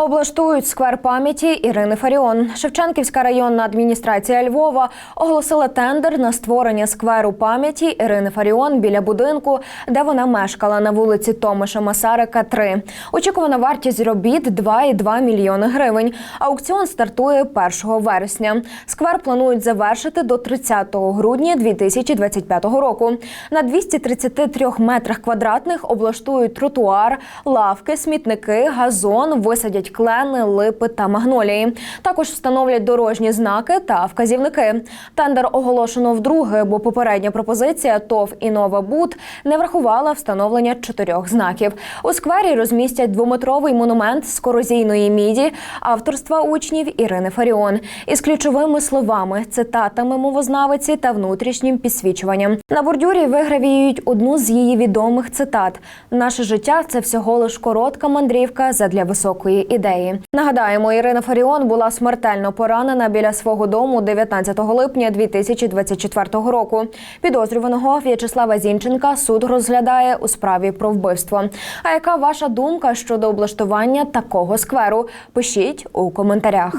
Облаштують сквер пам'яті Ірини Фаріон. Шевченківська районна адміністрація Львова оголосила тендер на створення скверу пам'яті Ірини Фаріон біля будинку, де вона мешкала на вулиці Томаша Масарика, 3. Очікувана вартість робіт 2,2 мільйони гривень. Аукціон стартує 1 вересня. Сквер планують завершити до 30 грудня 2025 року. На 233 метрах квадратних облаштують тротуар, лавки, смітники, газон, висадять клени, липи та магнолії. Також встановлять дорожні знаки та вказівники. Тендер оголошено вдруге, бо попередня пропозиція ТОВ «Інова Буд» не врахувала встановлення чотирьох знаків. У сквері розмістять двометровий монумент з корозійної міді авторства учнів Ірини Фаріон із ключовими словами, цитатами мовознавиці та внутрішнім підсвічуванням. На бордюрі вигравіюють одну з її відомих цитат: Наше життя це всього лиш коротка мандрівка задля високої ідеї. Нагадаємо, Ірина Фаріон була смертельно поранена біля свого дому 19 липня 2024 року. Підозрюваного В'ячеслава Зінченка суд розглядає у справі про вбивство. А яка ваша думка щодо облаштування такого скверу? Пишіть у коментарях.